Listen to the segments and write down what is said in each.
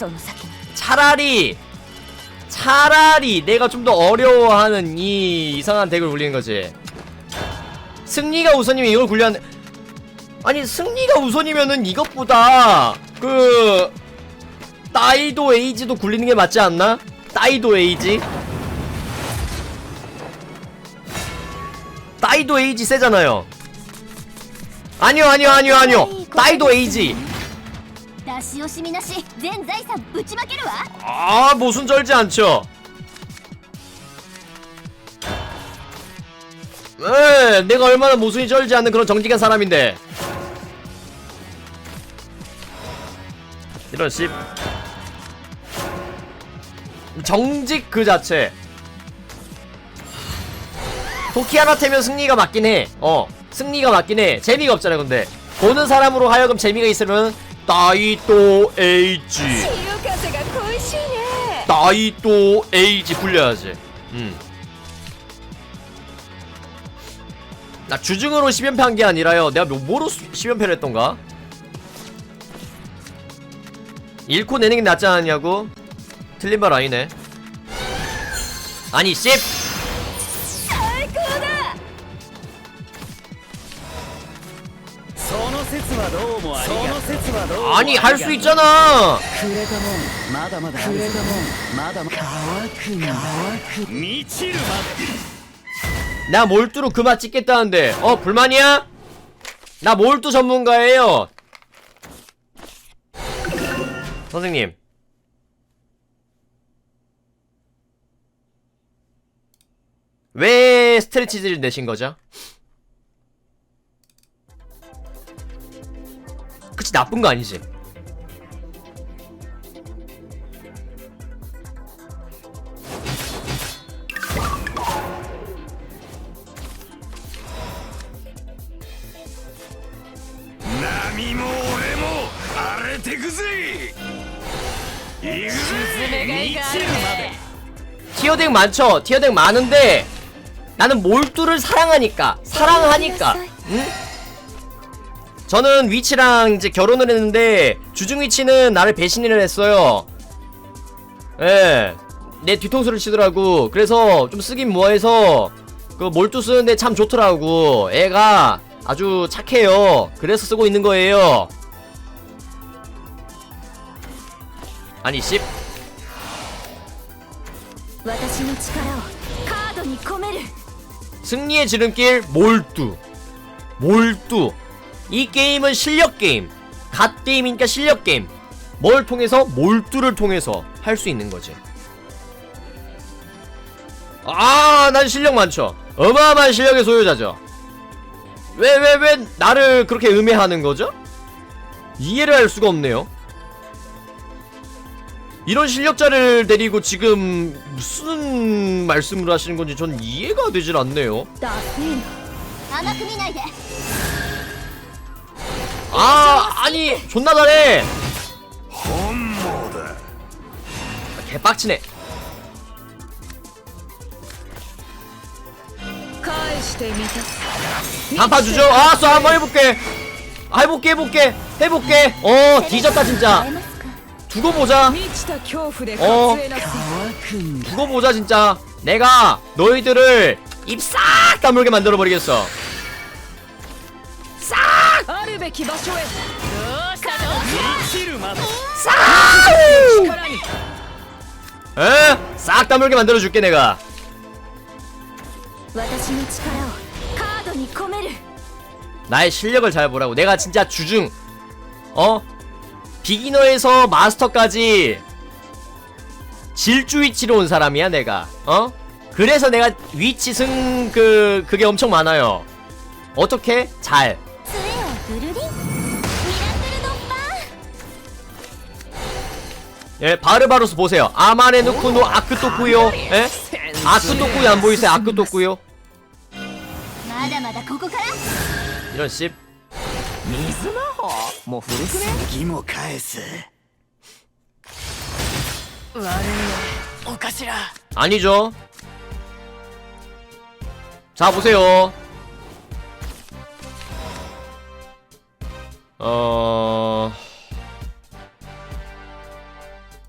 その先に 차라리 차라리 내가 좀 더 어려워하는 이 이상한 덱을 굴리는 거지 승리가 우선이면 이걸 굴려야 하는 아니 승리가 우선이면은 이것보다 그 따이도 에이지도 굴리는 게 맞지 않나? 따이도 에이지 따이도 에이지 세잖아요 아니요 아니요 아니요 아니요 따이도 에이지 出し惜しみなし全財産ぶちまけるわ 아 모순 절지 않죠 에 내가 얼마나 모순이 절지 않는 그런 정직한 사람인데 이런 씹 정직 그 자체 도끼 하나 태면 승리가 맞긴 해어 승리가 맞긴 해 재미가 없잖아 근데 보는 사람으로 하여금 재미가 있으면 따이또 에이지 風が恋しいね 따이또 에이지 굴려야지 음. 나 주중으로 10연패 한 게 아니라요 내가 뭐- 뭐로 10연패를 했던가? 잃고 내는 게 낫지 않았냐고? 틀린 말 아니네 아니 10! 最高だその説はどうもありがとうその説はどうも 아니 할 수 있잖아. 나 몰두로 그맛 찍겠다는데. 어 불만이야? 나 몰두 전문가예요. 선생님. 왜 스트레치지를 내신 거죠? 그치 나쁜 거 아니지? 티어덱 많죠? 티어덱 많은데 나는 몰두를 사랑하니까 사랑하니까 응? 저는 위치랑 이제 결혼을 했는데 주중 위치는 나를 배신을 했어요. 예. 내 뒤통수를 치더라고. 그래서 좀 쓰긴 뭐해서 그 몰두 쓰는데 참 좋더라고. 애가 아주 착해요. 그래서 쓰고 있는 거예요. 아니 씹. 승리의 지름길 몰두. 몰두. 이 게임은 실력 게임 갓 게임이니까 실력 게임. 뭘 통해서? 몰두를 통해서 할 수 있는 거지. 아 난 실력 많죠. 어마어마한 실력의 소유자죠. 왜 왜 왜 나를 그렇게 음해하는 거죠? 이해를 할 수가 없네요. 이런 실력자를 데리고 지금 무슨 말씀을 하시는 건지 전 이해가 되질 않네요 아 아니 존나 잘해 本望だ 개빡치네 返してみた 한판 주죠 알았어 한번 해볼게 아, 해볼게 해볼게 해볼게 어 뒤졌다 진짜 えますか 두고 보자 満ちた恐怖で 어 覚醒なさ乾くんだ 두고 보자 진짜 내가 너희들을 입 싹 다물게 만들어 버리겠어 あるべき場所へ満ちるまで 力に 에? 싹 다물게 만들어 줄게 내가 私の力をカードに込める 나의 실력을 잘 보라고 내가 진짜 주중 어? 비기너에서 마스터까지 질주 위치로 온 사람이야 내가 어? 그래서 내가 위치 승 그 그게 엄청 많아요 어떻게? 잘 예, 바르바로스 보세요. 아마네누쿠노 아크토쿠요. 예? 아크토쿠요 안 보이세요? 아크토쿠요. 이런 씹. 아니죠. 자, 보세요. 어...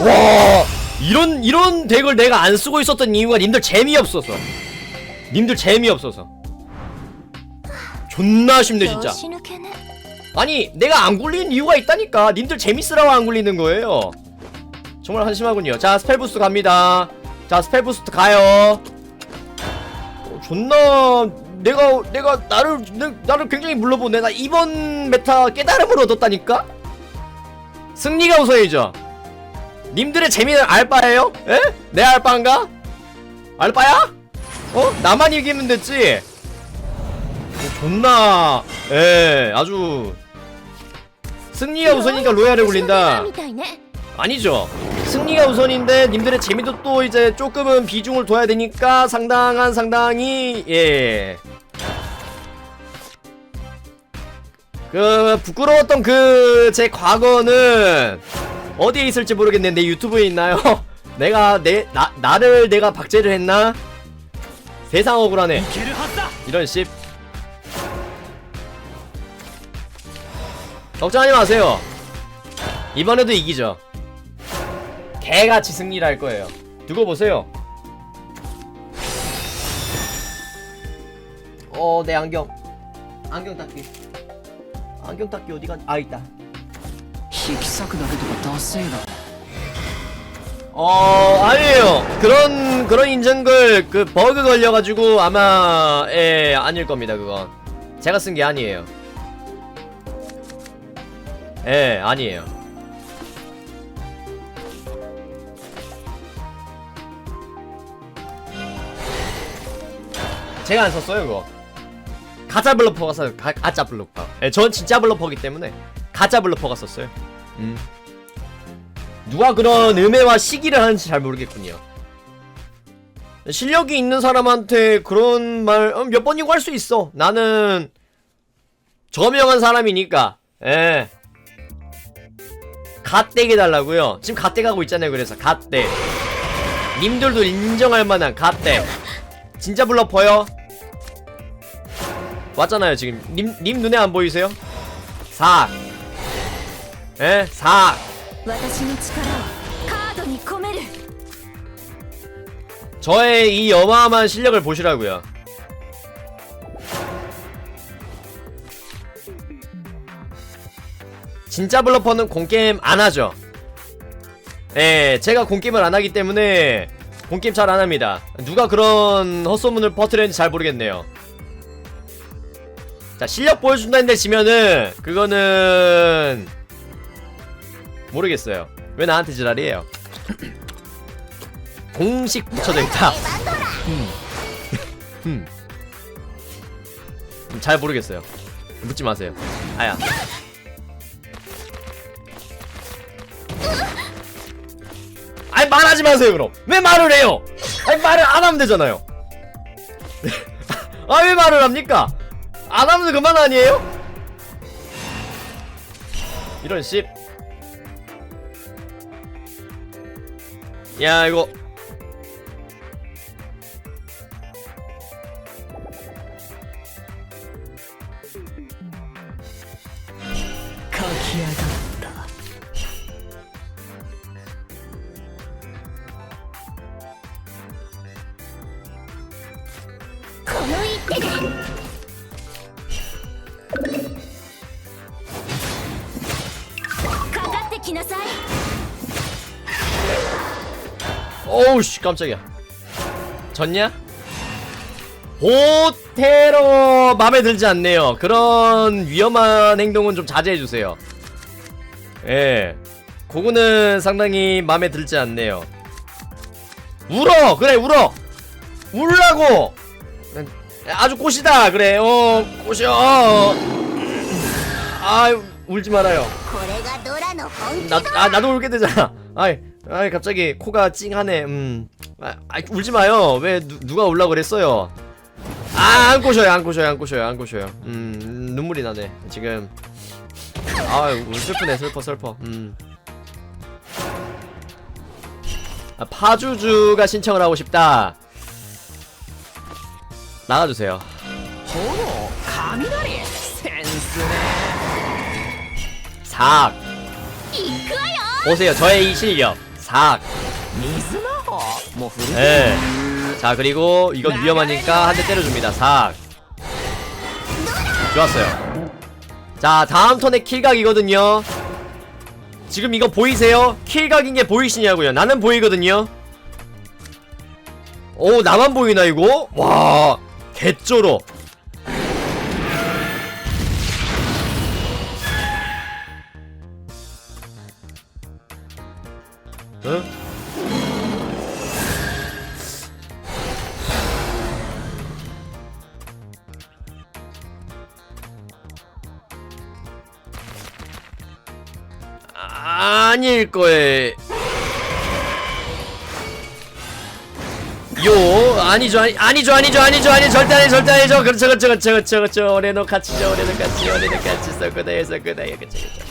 와 이런 이런 덱을 내가 안 쓰고 있었던 이유가 님들 재미없어서. 님들 재미없어서. 존나 쉽네 진짜. 아니 내가 안 굴리는 이유가 있다니까. 님들 재밌으라고 안 굴리는 거예요. 정말 한심하군요. 자 스펠 부스트 갑니다. 자 스펠 부스트 가요. 어, 존나 내가 내가 나를 내, 나를 굉장히 물러보네. 나 이번 메타 깨달음을 얻었다니까? 승리가 우선이죠. 님들의 재미는 알바예요? 에? 내 알바인가? 알바야? 어? 나만 이기면 됐지? 어, 존나 에 아주 승리가 우선이니까 로얄에 굴린다 아니죠 승리가 우선인데 님들의 재미도 또 이제 조금은 비중을 둬야 되니까 상당한 상당히 예 그 부끄러웠던 그 제 과거는 어디에 있을지 모르겠는데 내 유튜브에 있나요? 내가 내 나, 나를 내가 박제를 했나? 세상 억울하네. 이런 씹. 걱정하지 마세요. 이번에도 이기죠. 개같이 승리를 할 거예요. 두고 보세요. 어, 내 안경. 안경 닦기. 안경 닦기 어디가? 아 있다. 引き裂くだけとかダセえな 어 아니에요 그런 그런 인증글 그 버그 걸려가지고 아마 예 아닐 겁니다 그건 제가 쓴 게 아니에요 예 아니에요 제가 안 썼어요 그거 가짜 블러퍼가 써 가, 가짜 블러퍼 예, 전 진짜 블러퍼기 때문에 가짜 블러퍼가 썼어요 음 누가 그런 음해와 시기를 하는지 잘 모르겠군요. 실력이 있는 사람한테 그런 말 몇 번이고 할 수 있어. 나는 저명한 사람이니까. 예. 갓대게 달라고요. 지금 갓대 가고 있잖아요. 그래서 갓대. 님들도 인정할 만한 갓대. 진짜 블러퍼요. 왔잖아요. 지금 님, 님 눈에 안 보이세요? 4. 에? 4 저의 이 어마어마한 실력을 보시라고요. 진짜 블러퍼는 공게임 안하죠. 예 제가 공게임을 안하기 때문에 공게임 잘 안합니다. 누가 그런 헛소문을 퍼트렸는지 잘 모르겠네요. 자 실력 보여준다는데 지면은 그거는 모르겠어요. 왜 나한테 지랄이에요? 공식 붙여져 있다. 음. 음. 음, 잘 모르겠어요. 묻지 마세요. 아야. 아니 말하지 마세요 그럼. 왜 말을 해요? 아니 말을 안 하면 되잖아요. 아 왜 말을 합니까? 안 하면 그만 아니에요? 이런 씹. やー行こうこの一手で 어우씨 깜짝이야. 졌냐? 보테로 맘에 들지 않네요. 그런 위험한 행동은 좀 자제해주세요. 예. 그거는 상당히 맘에 들지 않네요. 울어! 그래 울어! 울라고! 아주 꽃이다! 그래 어 꽃이 어. 아 울지 말아요. 나, 아, 나도 울게 되잖아. 아이 아이 갑자기 코가 찡하네. 음. 아, 아 울지마요. 왜 누, 누가 울라 그랬어요? 아안 꼬셔요 안 꼬셔요 안 꼬셔요 안 꼬셔요. 음 눈물이 나네 지금. 아 슬프네 슬퍼 슬퍼. 음. 아, 파주주가 신청을 하고 싶다. 나가주세요. 삭. 보세요 저의 이 실력. 닭. 네. 자 그리고 이건 위험하니까 한 대 때려줍니다. 삭. 좋았어요. 자 다음 턴에 킬각이거든요. 지금 이거 보이세요? 킬각인 게 보이시냐고요? 나는 보이거든요. 오 나만 보이나 이거? 와 개쩔어. 응? 아닐 거에. 요 아니죠 아니, 아니죠 아니죠 아니죠 아니 절대 아니 절대 아니죠. 그렇죠 그렇죠 그렇죠 그렇죠 올해노 같이죠 올해노 같이 올해노 같이 썩고다요 썩고다요 그렇죠 그렇죠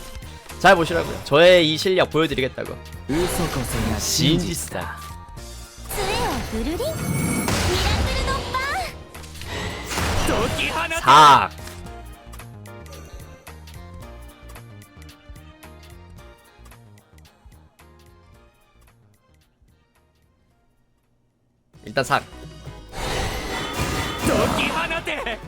잘 보시라고요 저의 이 실력 보여드리겠다고 嘘こそが真実 진지스타 杖をぐるりんミラクルドッパー解き放て 삭 일단 삭 解き放て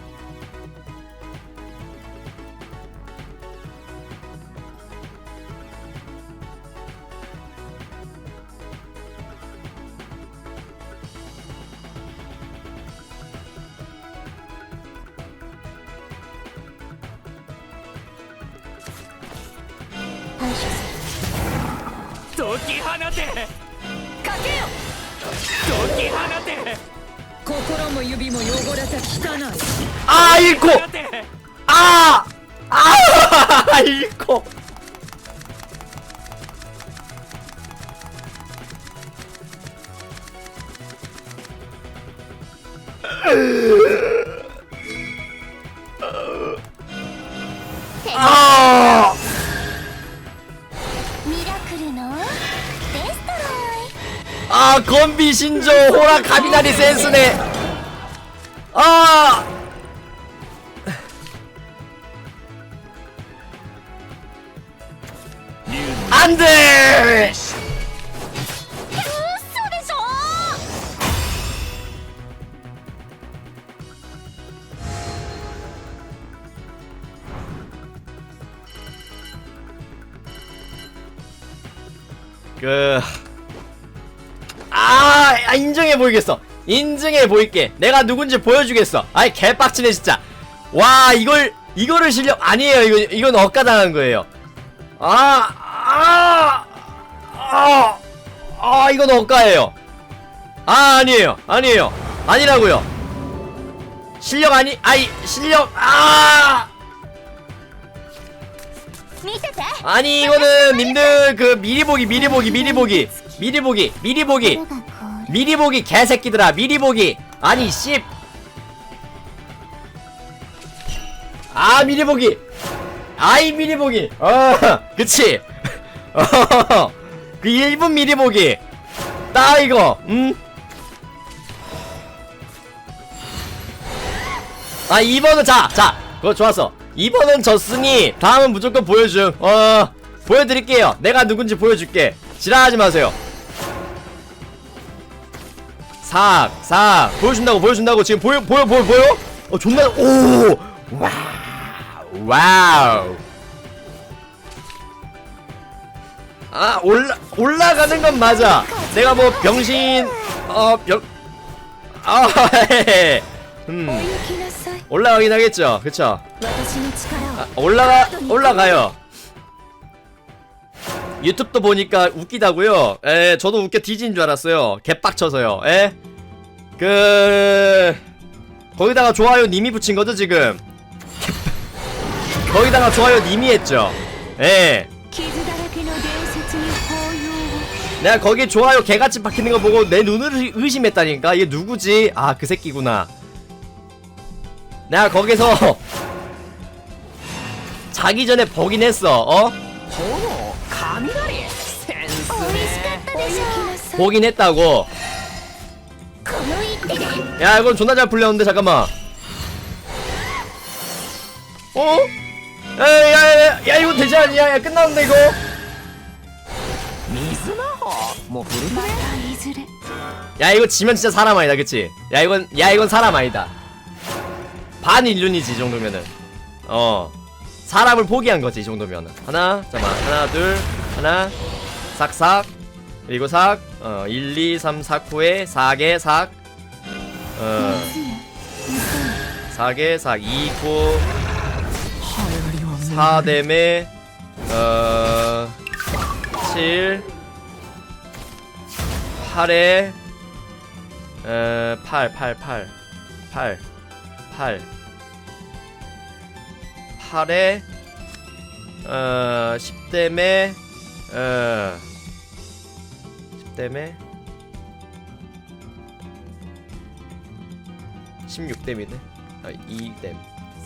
ああああコンビ心情ほら雷センスね。ああ 그... 아, 아, 인정해 보이겠어. 인증해 보일게. 내가 누군지 보여주겠어. 아이, 개빡치네, 진짜. 와, 이걸, 이거를 실력, 아니에요. 이거, 이건 억까당한 거예요. 아, 아, 아, 아, 이건 억까예요. 아, 아니에요. 아니에요. 아니라고요. 실력 아니, 아이, 실력, 아! 아니 이거는 님들 그 미리 보기 미리 보기 미리 보기 미리 보기 미리 보기. 미리 보기 개새끼들아 미리 보기. 아니 씹. 아 미리 보기. 아이 미리 보기. 어 그치? 어그 1분 미리 보기. 따 이거. 음? 아 2번은 자자. 그거 좋았어. 이번엔 졌으니 다음은 무조건 보여줌 어 보여드릴게요. 내가 누군지 보여줄게. 지랄하지 마세요. 삭, 삭. 보여준다고 보여준다고. 지금 보여 보여 보여 보여? 어 존나 오! 와! 와우. 아 올라 올라가는 건 맞아. 내가 뭐 병신 어병아 음. 올라가긴 하겠죠. 그쵸? 아, 아 올라가 올라가요. 유튜브도 보니까 웃기다고요? 에 저도 웃겨 뒤진 줄 알았어요. 개빡쳐서요. 에그 거기다가 좋아요 님이 붙인 거죠 지금? 거기다가 좋아요 님이 했죠. 에. 내가 거기 좋아요 개같이 박히는 거 보고 내 눈을 의심했다니까? 이게 누구지? 아 그 새끼구나. 나 거기서 자기 전에 보긴 했어 어? 보긴 했다고. 야 이건 존나 잘 풀렸는데 잠깐만. 어? 야야야 야, 이거 되지 않냐? 야 끝났는데 이거? 야 이거 지면 진짜 사람 아니다 그치? 야 이건 야 이건 사람 아니다. 반인륜이지 이 정도면은. 어. 사람을 포기한 거지 이 정도면은. 하나 잠깐만. 하나 둘 하나. 삭삭. 그리고 삭. 어, 1, 2, 3, 4 후에 4개 삭. 어, 4개 삭. 2, 9 4대매 어, 7 8에 어, 8 8 8 8 8 8에 어, 10댐에 어, 10댐에 16댐이네. 아, 2댐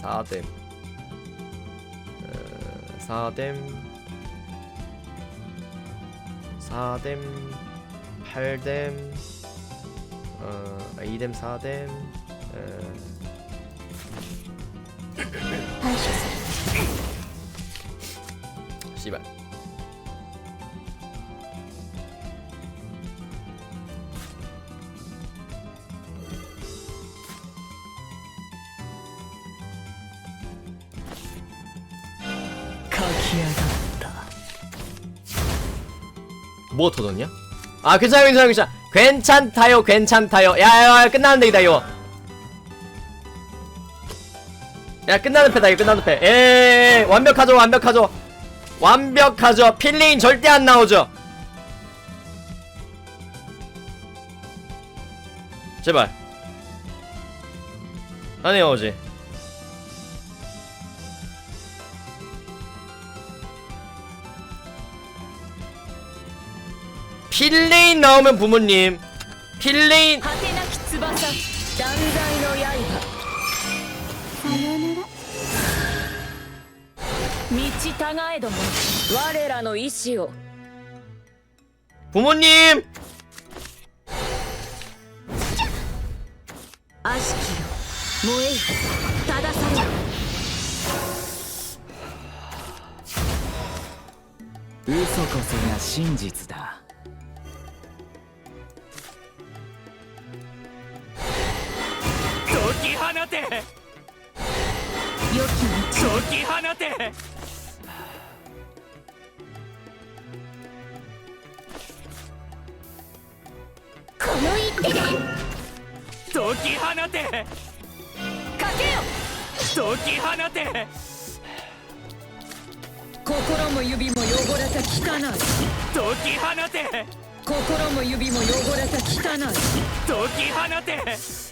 4댐 4댐 4댐 8댐 어 2댐 4댐 어, 씨발. 뭐 터졌냐? 아 괜찮아 괜찮아 괜찮아. 괜찮다요 괜찮다요. 야야 끝나는 데이다 이거. 야 끝나는 패다 이거 끝나는 패. 예, 완벽하죠 완벽하죠 완벽하죠. 필링 절대 안 나오죠. 제발. 안 해오지. 필레인 나오면 부모님. 필레인 道たがえども我らの意志を 부모님 悪しきよ燃えよ正されよ嘘こそが真実だ解き放て良き道解き放てこ 放て。かけよ。解き放て。心も指も汚れた汚い。解き放て。心も指も汚れた汚い。解き放て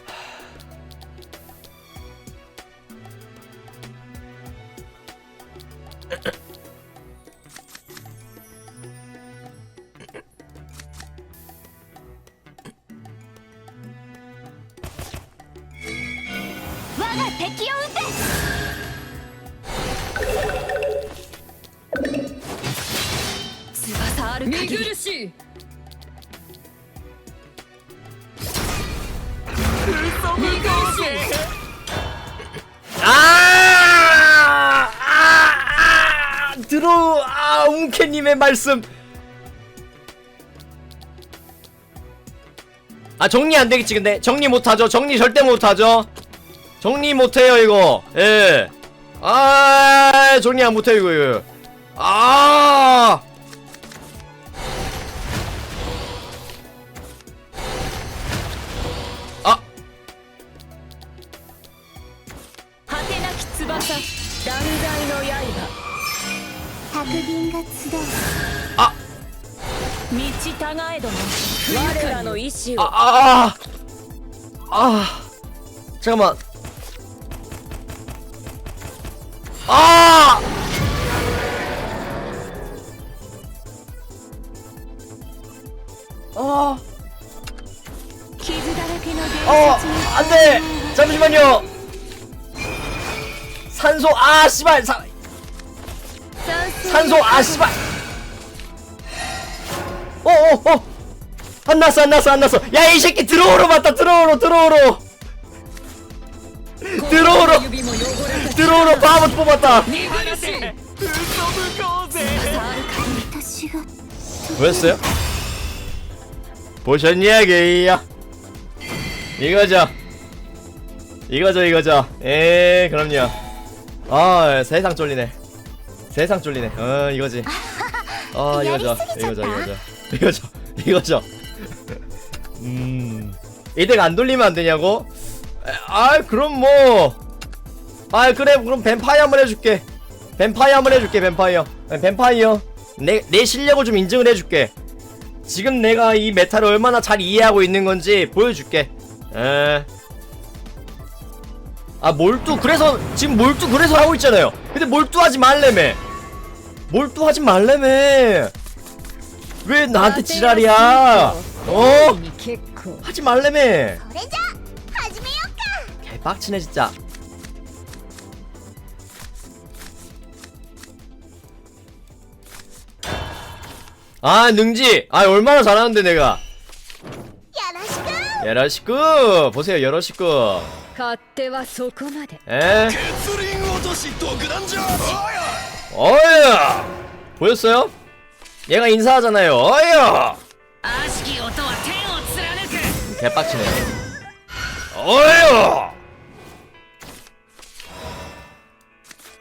귀여운데. 아! 아! 아! 말씀. 아 정리 안 되겠지 근데? 정리 못하죠? 정리 절대 못하죠? 정리 못해요 이거 예. 아 정리 안 못해요 이거, 이거. 아 아! 아! 아 아. 아! 아! 아! 잠깐만 아! 아! 어! 안 돼! 잠시만요! 산소, 아, 씨발! 사, 산소, 아, 씨발! 어, 어, 어! 안 났어, 안 났어, 안 났어! 야, 이 새끼, 들어오러 맞다, 들어오러, 들어오러! 들어오러 들어오러 바보 뽑았다. 왜 했어요? 보셨냐 게이야? 이거죠? 이거죠 이거죠? 에 그럼요. 아 세상 쫄리네. 세상 쫄리네. 어 이거지. 어 이거죠. 이거죠 이거죠. 이거죠. 이거죠. 음 1등 안 돌리면 안 되냐고? 아 그럼 뭐아 그래 그럼 뱀파이어 한번 해줄게. 뱀파이어 한번 해줄게 뱀파이어. 뱀파이어. 내, 내 실력을 좀 인증을 해줄게. 지금 내가 이 메타를 얼마나 잘 이해하고 있는 건지 보여줄게. 에... 아 몰두 그래서 지금 몰두 그래서 하고 있잖아요. 근데 몰두하지 말래매. 몰두하지 말래매. 왜 나한테 지랄이야? 어? 하지 말래매. 빡치네 진짜. 아 능지! 아 얼마나 잘하는데 내가. 여러시구! 보세요 여러시구. 에? 어야 보였어요? 얘가 인사하잖아요. 어야 개빡치네 어야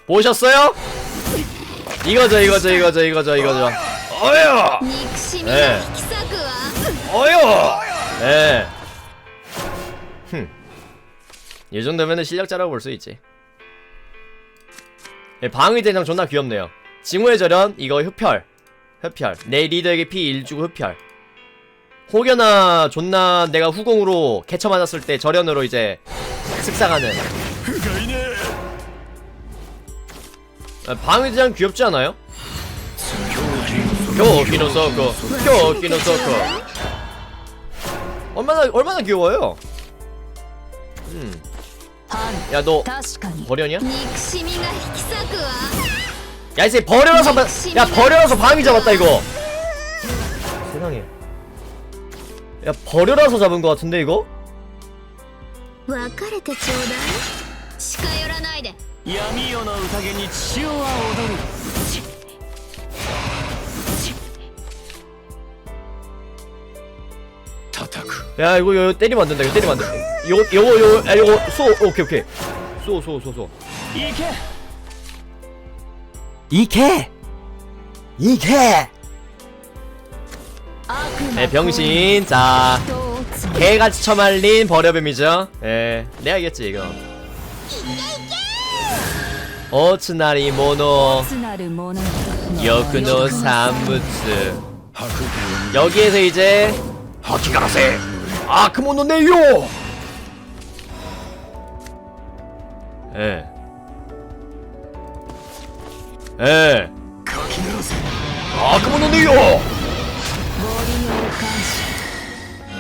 보셨어요? 이거죠 이거죠 이거죠 이거죠 이거죠 어여! 네. 어여! 네. 흠. 이 정도면은 실력자라고 볼 수 있지 예, 네, 방위대장 존나 귀엽네요 징후의 절연 이거 흡혈 흡혈 내 리더에게 피 1주고 흡혈 혹여나 존나 내가 후공으로 개쳐 맞았을 때 절연으로 이제 습상하는 아, 방위대장 귀엽지 않아요? 교기노 서커 교기노 서커 얼마나 얼마나 귀여워요 음. 야너 버려냐? 야 이제 버려서 야 버려서 방이 잡았다 이거 세상에 야 버려라서 잡은 거 같은데 이거? 別れてちょうだい近寄らないで闇夜の宴に血潮は踊る叩く 야 이거 이거 때리면 안 된다 이거 때리면 안 돼. 이거 이거 이거 야 이거 쏘 오케이 오케이 쏘 쏘 쏘 쏘. 行け 이케 이케. 悪魔 네 병신 자 人をつ 개같이 처말린 버려뱀이죠. 예 내가 이겼지 이거. 오츠나리 모노? 여쿠노 산무츠. 여기에서 이제 하키가세? 아크모노네요! 그 예. 예. 그 아크모노네요!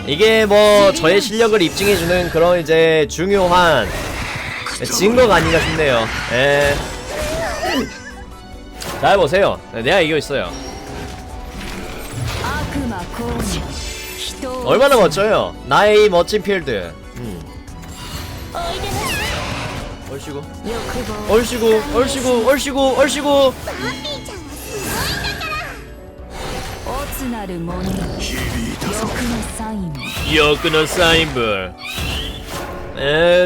이게 뭐 저의 실력을 입증해주는 그런 이제 중요한 예, 진거 아닌가 싶네요. 예. 에. 잘 보세요. 네, 내가 이기고 있어요. 얼마나 멋져요. 나의 이 멋진 필드. 음. 얼씨구. 얼씨구 얼씨구 얼씨구 얼씨구. 여크너 사인불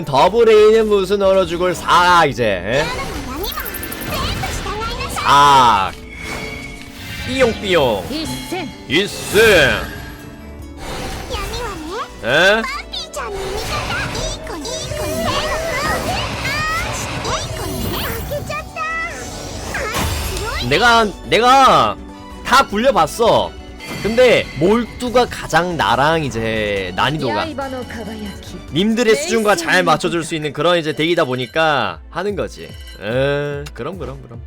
더블레이는 무슨 얼어 죽을 사 이제. 예? 아, 삐용삐용. 일승. 예? 내가 내가 다 굴려봤어. 근데 몰두가 가장 나랑 이제 난이도가 님들의 수준과 잘 맞춰줄 수 있는 그런 이제 덱이다 보니까 하는 거지. 에 그럼 그럼 그럼.